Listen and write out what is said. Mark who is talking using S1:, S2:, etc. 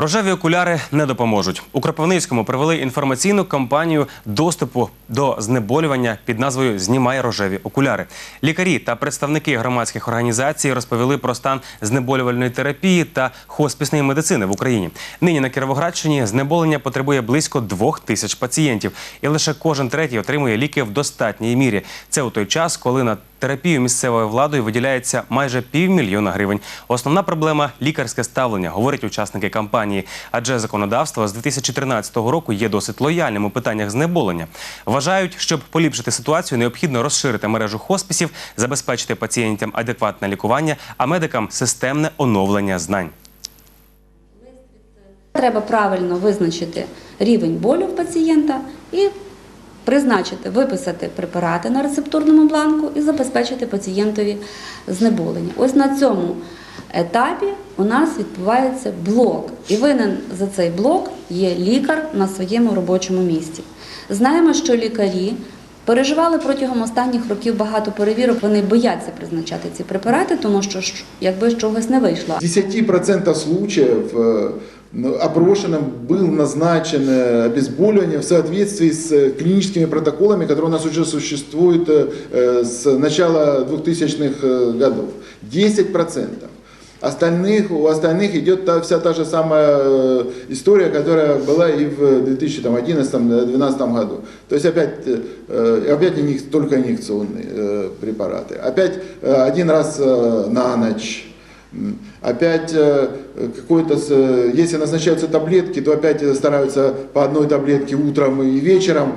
S1: Рожеві окуляри не допоможуть. У Кропивницькому провели інформаційну кампанію доступу до знеболювання під назвою Знімай рожеві окуляри. Лікарі та представники громадських організацій розповіли про стан знеболювальної терапії та хоспісної медицини в Україні. Нині на Кіровоградщині знеболення потребує близько двох тисяч пацієнтів, і лише кожен третій отримує ліки в достатній мірі. Це у той час, коли на терапію місцевою владою виділяється майже півмільйона гривень. Основна проблема лікарське ставлення, говорять учасники кампанії. Адже законодавство з 2013 року є досить лояльним у питаннях знеболення. Вважають, щоб поліпшити ситуацію, необхідно розширити мережу хосписів, забезпечити пацієнтам адекватне лікування, а медикам системне оновлення знань.
S2: Треба правильно визначити рівень болю в пацієнта і призначити, виписати препарати на рецептурному бланку і забезпечити пацієнтові знеболення. Ось на цьому етапі у нас відбувається блок, і винен за цей блок є лікар на своєму робочому місці. Знаємо, що лікарі переживали протягом останніх років багато перевірок. Вони бояться призначати ці препарати, тому що якби чогось не вийшло.
S3: В 10% случаев э, ну, опрошенным был назначен э, обезболивание в соответствии с э, клиническими протоколами, которые у нас уже существуют э, э, с начала 2000-х э, годов. 10%. Остальных, у остальных идет та, вся та же самая э, история, которая была и в 2011-2012 году. То есть опять, э, опять инъек- только инъекционные э, препараты. Опять э, один раз э, на ночь. М, Опять э, какой-то, с- э, если назначаются таблетки, то опять э, стараются по одной таблетке утром и вечером.